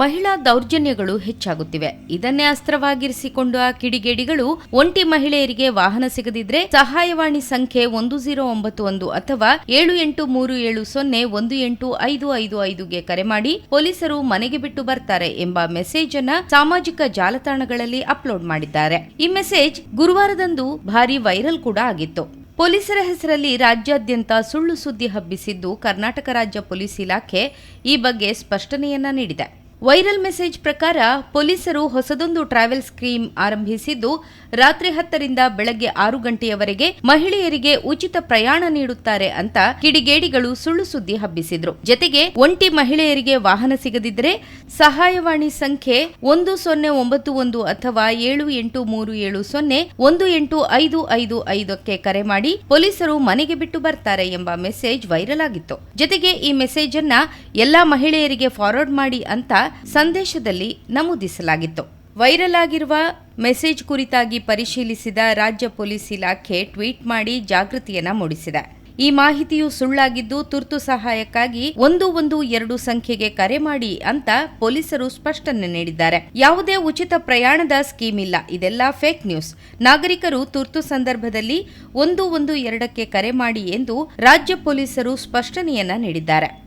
ಮಹಿಳಾ ದೌರ್ಜನ್ಯಗಳು ಹೆಚ್ಚಾಗುತ್ತಿವೆ. ಇದನ್ನೇ ಅಸ್ತ್ರವಾಗಿರಿಸಿಕೊಂಡು ಆ ಕಿಡಿಗೇಡಿಗಳು ಒಂಟಿ ಮಹಿಳೆಯರಿಗೆ ವಾಹನ ಸಿಗದಿದ್ರೆ ಸಹಾಯವಾಣಿ ಸಂಖ್ಯೆ ಒಂದು ಜೀರೋ ಒಂಬತ್ತು ಒಂದು ಅಥವಾ ಏಳು ಎಂಟು ಮೂರು ಏಳು ಸೊನ್ನೆ ಒಂದು ಎಂಟು ಐದು ಐದು ಐದುಗೆ ಕರೆ ಮಾಡಿ ಪೊಲೀಸರು ಮನೆಗೆ ಬಿಟ್ಟು ಬರ್ತಾರೆ ಎಂಬ ಮೆಸೇಜ್ ಅನ್ನ ಸಾಮಾಜಿಕ ಜಾಲತಾಣಗಳಲ್ಲಿ ಅಪ್ಲೋಡ್ ಮಾಡಿದ್ದಾರೆ. ಈ ಮೆಸೇಜ್ ಗುರುವಾರದಂದು ಭಾರಿ ವೈರಲ್ ಕೂಡ ಆಗಿತ್ತು. ಪೊಲೀಸರ ಹೆಸರಲ್ಲಿ ರಾಜ್ಯಾದ್ಯಂತ ಸುಳ್ಳು ಸುದ್ದಿ ಹಬ್ಬಿಸಿದ್ದು ಕರ್ನಾಟಕ ರಾಜ್ಯ ಪೊಲೀಸ್ ಇಲಾಖೆ ಈ ಬಗ್ಗೆ ಸ್ಪಷ್ಟನೆಯನ್ನ ನೀಡಿದೆ. ವೈರಲ್ ಮೆಸೇಜ್ ಪ್ರಕಾರ ಪೊಲೀಸರು ಹೊಸದೊಂದು ಟ್ರಾವೆಲ್ ಸ್ಕೀಮ್ ಆರಂಭಿಸಿದ್ದು, ರಾತ್ರಿ ಹತ್ತರಿಂದ ಬೆಳಗ್ಗೆ ಆರು ಗಂಟೆಯವರೆಗೆ ಮಹಿಳೆಯರಿಗೆ ಉಚಿತ ಪ್ರಯಾಣ ನೀಡುತ್ತಾರೆ ಅಂತ ಕಿಡಿಗೇಡಿಗಳು ಸುಳ್ಳು ಸುದ್ದಿ ಹಬ್ಬಿಸಿದ್ರು. ಜತೆಗೆ ಒಂಟಿ ಮಹಿಳೆಯರಿಗೆ ವಾಹನ ಸಿಗದಿದ್ದರೆ ಸಹಾಯವಾಣಿ ಸಂಖ್ಯೆ ಒಂದು ಸೊನ್ನೆ ಒಂಬತ್ತು ಒಂದು ಅಥವಾ ಏಳು ಎಂಟು ಮೂರು ಏಳು ಸೊನ್ನೆ ಒಂದು ಎಂಟು ಐದು ಐದು ಐದಕ್ಕೆ ಕರೆ ಮಾಡಿ ಪೊಲೀಸರು ಮನೆಗೆ ಬಿಟ್ಟು ಬರ್ತಾರೆ ಎಂಬ ಮೆಸೇಜ್ ವೈರಲ್ ಆಗಿತ್ತು. ಜತೆಗೆ ಈ ಮೆಸೇಜ್ ಅನ್ನ ಎಲ್ಲಾ ಮಹಿಳೆಯರಿಗೆ ಫಾರ್ವರ್ಡ್ ಮಾಡಿ ಅಂತ ಸಂದೇಶದಲ್ಲಿ ನಮೂದಿಸಲಾಗಿತ್ತು. ವೈರಲ್ ಆಗಿರುವ ಮೆಸೇಜ್ ಕುರಿತಾಗಿ ಪರಿಶೀಲಿಸಿದ ರಾಜ್ಯ ಪೊಲೀಸ್ ಇಲಾಖೆ ಟ್ವೀಟ್ ಮಾಡಿ ಜಾಗೃತಿಯನ್ನ ಮೂಡಿಸಿದೆ. ಈ ಮಾಹಿತಿಯು ಸುಳ್ಳಾಗಿದ್ದು ತುರ್ತು ಸಹಾಯಕ್ಕಾಗಿ ಒಂದು ಒಂದು ಎರಡು ಸಂಖ್ಯೆಗೆ ಕರೆ ಮಾಡಿ ಅಂತ ಪೊಲೀಸರು ಸ್ಪಷ್ಟನೆ ನೀಡಿದ್ದಾರೆ. ಯಾವುದೇ ಉಚಿತ ಪ್ರಯಾಣದ ಸ್ಕೀಮ್ ಇಲ್ಲ. ಇದೆಲ್ಲ ಫೇಕ್ ನ್ಯೂಸ್. ನಾಗರಿಕರು ತುರ್ತು ಸಂದರ್ಭದಲ್ಲಿ ಒಂದು ಒಂದು ಎರಡಕ್ಕೆ ಕರೆ ಮಾಡಿ ಎಂದು ರಾಜ್ಯ ಪೊಲೀಸರು ಸ್ಪಷ್ಟನೆಯನ್ನ ನೀಡಿದ್ದಾರೆ.